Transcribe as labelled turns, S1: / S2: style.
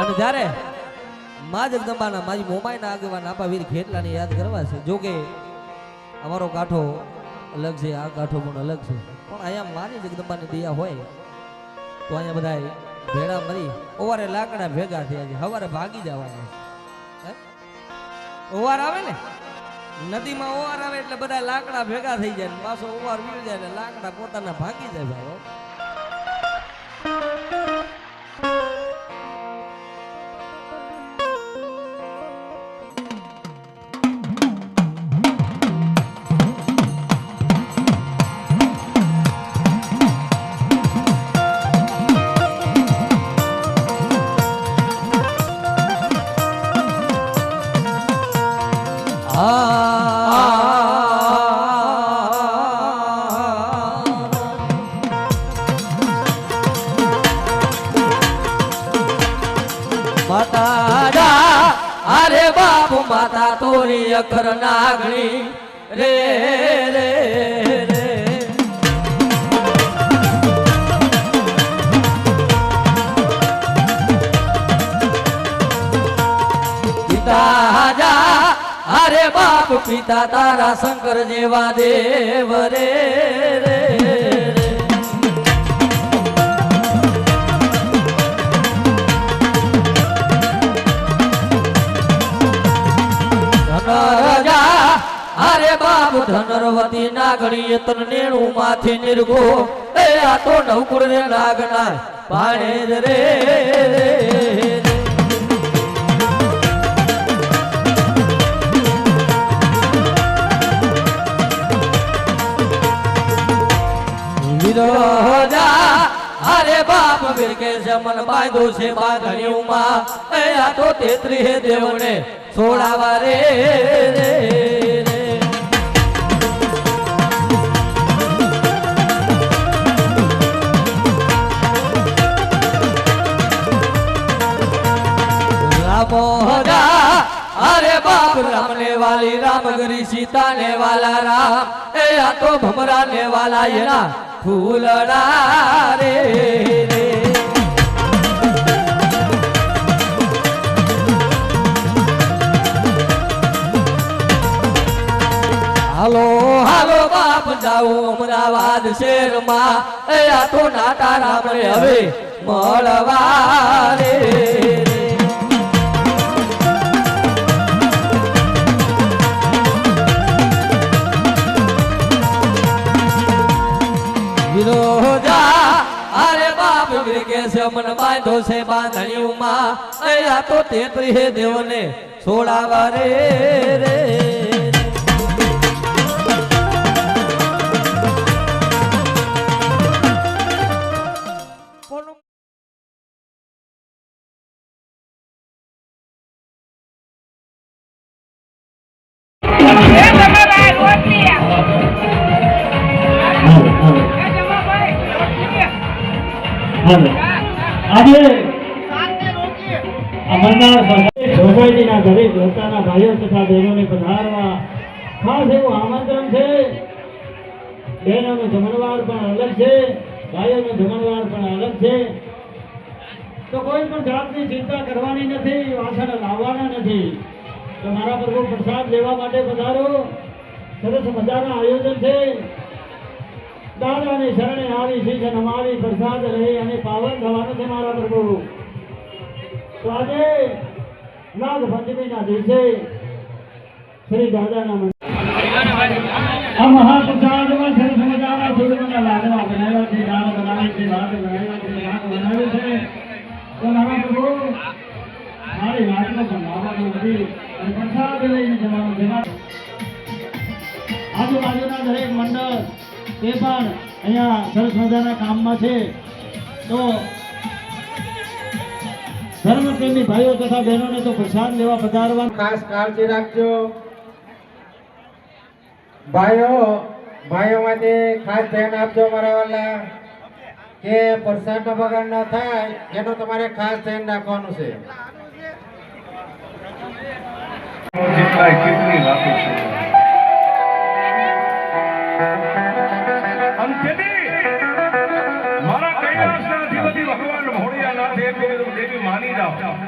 S1: અને જ્યારે મા જગદંબાના મારી મોમાઈના આગેવાન આપાવીર ખેટલાને યાદ કરવા છે, જો કે અમારો કાંઠો અલગ છે, આ કાંઠો પણ અલગ છે. પણ અહીંયા માની જગદંબાની દયા હોય, તો અહીંયા બધાય ભેળા મરી, ઓવારે લાકડા ભેગા થયા છે, હવારે ભાગી જવાના? ઓવાર આવે ને? નદીમાં ઓવાર આવે એટલે બધા લાકડા ભેગા થઈ જાય પાછો ઓવાર મળી જાય એટલે લાકડા પોતાના ભાગી જાય ભાઈ માતા તોરી અખર નાગણી. રે રે પિતા અરે બાપ, પિતા તારા શંકર જેવા દેવ રે રે. ધનરજા અરે બાપ ધનરવતી નાગણી તન નેણું માથે નિર્ગો એ આ તો નવકુળ ને નાગના પાણે રે. વિરોધા બિરકે જમન બાંધો છે બાંધણીઓમાં. એ આ તો તેત્રી દેવને છોડાવા રે રે અરે બાપ, રામને વાલી રામગરી સીતા ને વાલા રામ. એ આ તો ભમરા ને વાલા એના ફૂલડા રે રે. જાઓ અમદાવાદ શહેરમાં એ તો નાટા રામ હવે મળવા રે. મન બાંધો છે બાંધણીઓમાં. એ તો તેત્રી હે દેવને છોડાવા રે રે.
S2: હાલો. આજે અમરનાથ સોસાયટીના દરેક લોકોના ભાઈઓ તથા બહેનોને પધારવા ખાસ એવું આમંત્રણ છે. બહેનોનો જમણવાર પણ અલગ છે ભાઈઓનો જમણવાર પણ અલગ છે. તો કોઈ પણ જાતની ચિંતા કરવાની નથી વાસણ લાવવાના નથી. તો મારા પ્રભુ પ્રસાદ લેવા માટે પધારો. સરસ મજાના આયોજન છે. દાદાની શરણે આવી શીશ નમાવી પ્રસાદ રહી અને પાવન થવાનું છે મારા પ્રભુ. તો આજે નાગ દિવસે શ્રી દાદાના મંદિર છે છે છે છે. અને છે. આજુબાજુના દરેક મંડળ તે પણ અહીંયા સરસ મજાના કામમાં છે. તો ધર્મ પ્રેમી ભાઈઓ તથા બહેનોને તો પ્રસાદ લેવા પધારવા
S3: ખાસ કાળજી રાખજો. ભાઈઓ ભાઈઓ માટે ખાસ ધ્યાન આપજો મારા વાલા. કે પ્રસાદનો બગાડ ન થાય એનું તમારે ખાસ ધ્યાન રાખવાનું છે.
S4: કેટલી વાતો છે. out.